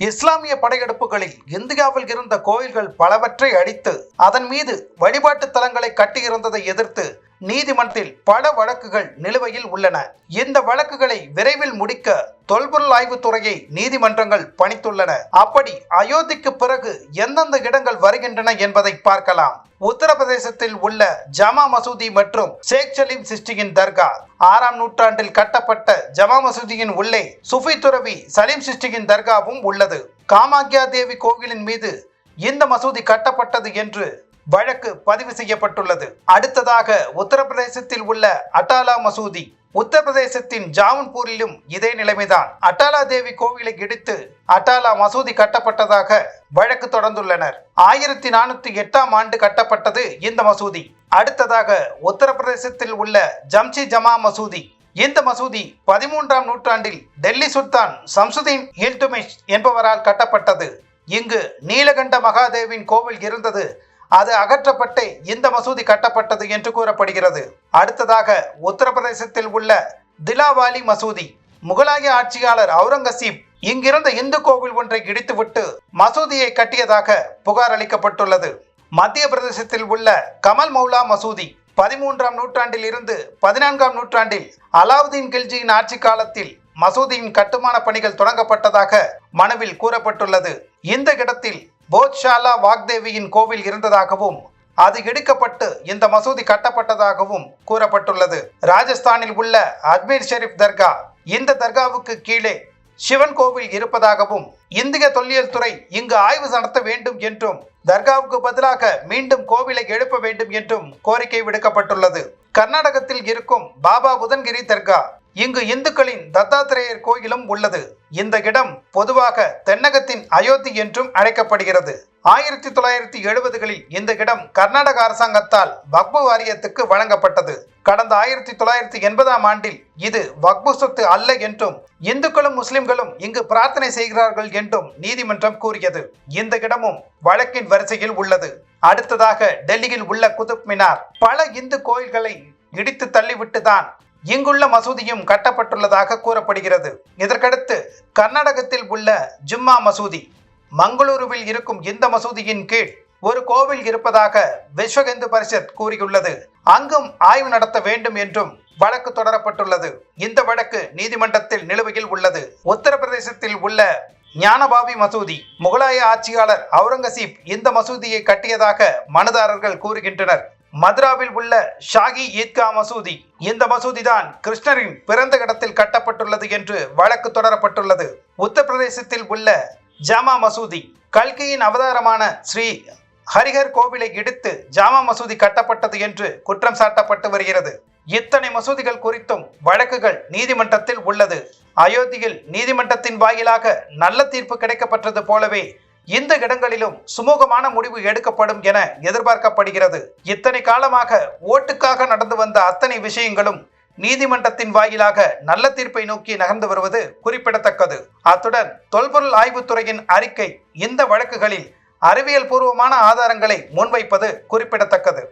இஸ்லாமிய படையெடுப்புகளில் இந்தியாவில் இருந்த கோயில்கள் பலவற்றை அழித்து அதன் மீது வழிபாட்டு தலங்களை கட்டியிருந்ததை எதிர்த்து நீதிமன்றத்தில் பல வழக்குகள் நிலுவையில் உள்ளன. இந்த வழக்குகளை விரைவில் முடிக்க தொல்பொருள் ஆய்வுத்துறையை நீதிமன்றங்கள் பணித்துள்ளன. அப்படி அயோத்திக்கு பிறகு எந்தெந்த இடங்கள் வருகின்றன என்பதை பார்க்கலாம். உத்தரப்பிரதேசத்தில் உள்ள ஜமா மசூதி மற்றும் ஷேக் சலீம் சிஸ்டியின் தர்கா. ஆறாம் நூற்றாண்டில் கட்டப்பட்ட ஜமா மசூதியின் உள்ளே சுஃபி துறவி சலீம் சிஸ்டியின் தர்காவும் உள்ளது. காமாக்யா தேவி கோவிலின் மீது இந்த மசூதி கட்டப்பட்டது என்று வழக்கு பதிவு செய்யப்பட்டுள்ளது. அடுத்ததாக உத்தரப்பிரதேசத்தில் உள்ள அட்டாலா மசூதி. உத்தரப்பிரதேசத்தின் ஜாவன்பூரிலும் இதே நிலைமைதான். அட்டாலா தேவி கோவிலை இடித்து அட்டாலா மசூதி கட்டப்பட்டதாக வழக்கு தொடர்ந்துள்ளனர். ஆயிரத்தி நானூத்தி எட்டாம் ஆண்டு கட்டப்பட்டது இந்த மசூதி. அடுத்ததாக உத்தரப்பிரதேசத்தில் உள்ள ஜம்சி ஜமா மசூதி. இந்த மசூதி பதிமூன்றாம் நூற்றாண்டில் டெல்லி சுல்தான் சம்சுதீன் இல்துமிஷ் என்பவரால் கட்டப்பட்டது. இங்கு நீலகண்ட மகாதேவின் கோவில் இருந்தது. அது அகற்றப்பட்டு இந்த மசூதி கட்டப்பட்டது என்று கூறப்படுகிறது. அடுத்ததாக உத்தரப்பிரதேசத்தில் உள்ள திலாவாலி மசூதி. முகலாய ஆட்சியாளர் அவுரங்கசீப் இங்கிருந்த இந்து கோவில் ஒன்றை இடித்துவிட்டு மசூதியை கட்டியதாக புகார் அளிக்கப்பட்டுள்ளது. மத்திய பிரதேசத்தில் உள்ள கமல் மௌலா மசூதி பதிமூன்றாம் நூற்றாண்டில் இருந்து பதினான்காம் நூற்றாண்டில் அலாவுதீன் கில்ஜியின் ஆட்சி காலத்தில் மசூதியின் கட்டுமான பணிகள் தொடங்கப்பட்டதாக மனுவில் கூறப்பட்டுள்ளது. இந்த இடத்தில் போத்ஷாலா வாக்தேவியின் கோவில் இருந்ததாகவும் அது இடிக்கப்பட்டு இந்த மசூதி கட்டப்பட்டதாகவும் கூறப்பட்டுள்ளது. ராஜஸ்தானில் உள்ள அஜ்மீர் ஷெரீப் தர்கா இந்த தர்காவுக்கு கீழே சிவன் கோவில் இருப்பதாகவும் இந்திய தொல்லியல் துறை இங்கு ஆய்வு நடத்த வேண்டும் என்றும் தர்காவுக்கு பதிலாக மீண்டும் கோவிலை எழுப்ப வேண்டும் என்றும் கோரிக்கை விடுக்கப்பட்டுள்ளது. கர்நாடகத்தில் இருக்கும் பாபா புதன்கிரி தர்கா இங்கு இந்துக்களின் தத்தாத்திரேயர் கோயிலும் உள்ளது. இந்த இடம் பொதுவாக தென்னகத்தின் அயோத்தி என்றும் அழைக்கப்படுகிறது. ஆயிரத்தி தொள்ளாயிரத்தி எழுபதுகளில் இந்த இடம் கர்நாடக அரசாங்கத்தால் வக்பு வாரியத்துக்கு வழங்கப்பட்டது. கடந்த ஆயிரத்தி தொள்ளாயிரத்தி எண்பதாம் ஆண்டில் இது வக்பு சொத்து அல்ல என்றும் இந்துக்களும் முஸ்லிம்களும் இங்கு பிரார்த்தனை செய்கிறார்கள் என்றும் நீதிமன்றம் கூறியது. இந்த இடமும் வழக்கின் வரிசையில் உள்ளது. அடுத்ததாக டெல்லியில் உள்ள குதுப் மினார். பல இந்து கோயில்களை இடித்து தள்ளிவிட்டு தான் இங்குள்ள மசூதியும் கட்டப்பட்டுள்ளதாக கூறப்படுகிறது. இதற்கடுத்து கர்நாடகத்தில் உள்ள ஜும்மா மசூதி. மங்களூருவில் இருக்கும் இந்த மசூதியின் கீழ் ஒரு கோவில் இருப்பதாக விஸ்வ இந்து பரிஷத் கூறியுள்ளது. அங்கும் ஆய்வு நடத்த வேண்டும் என்றும் வழக்கு தொடரப்பட்டுள்ளது. இந்த வழக்கு நீதிமன்றத்தில் நிலுவையில் உள்ளது. உத்தரப்பிரதேசத்தில் உள்ள ஞானபாவி மசூதி. முகலாய ஆட்சியாளர் அவுரங்கசீப் இந்த மசூதியை கட்டியதாக மனுதாரர்கள் கூறுகின்றனர். மதுராவில் உள்ள ஷாகி ஈத்கா மசூதி. இந்த மசூதி தான் கிருஷ்ணரின் பிறந்த இடத்தில் கட்டப்பட்டுள்ளது என்று வழக்கு தொடரப்பட்டுள்ளது. உத்தரப்பிரதேசத்தில் உள்ள ஜாமா மசூதி கல்கியின் அவதாரமான ஸ்ரீ ஹரிஹர் கோவிலை இடித்து ஜாமா மசூதி கட்டப்பட்டது என்று குற்றம் சாட்டப்பட்டு வருகிறது. இத்தனை மசூதிகள் குறித்தும் வழக்குகள் நீதிமன்றத்தில் உள்ளது. அயோத்தியில் நீதிமன்றத்தின் வாயிலாக நல்ல தீர்ப்பு கிடைக்கப்பட்டது போலவே இந்த இடங்களிலும் சுமூகமான முடிவு எடுக்கப்படும் என எதிர்பார்க்கப்படுகிறது. இத்தனை காலமாக ஓட்டுக்காக நடந்து வந்த அத்தனை விஷயங்களும் நீதிமன்றத்தின் வாயிலாக நல்ல தீர்ப்பை நோக்கி நகர்ந்து வருவது குறிப்பிடத்தக்கது. அத்துடன் தொல்பொருள் ஆய்வுத்துறையின் அறிக்கை இந்த வழக்குகளில் அறிவியல் பூர்வமான ஆதாரங்களை முன்வைப்பது குறிப்பிடத்தக்கது.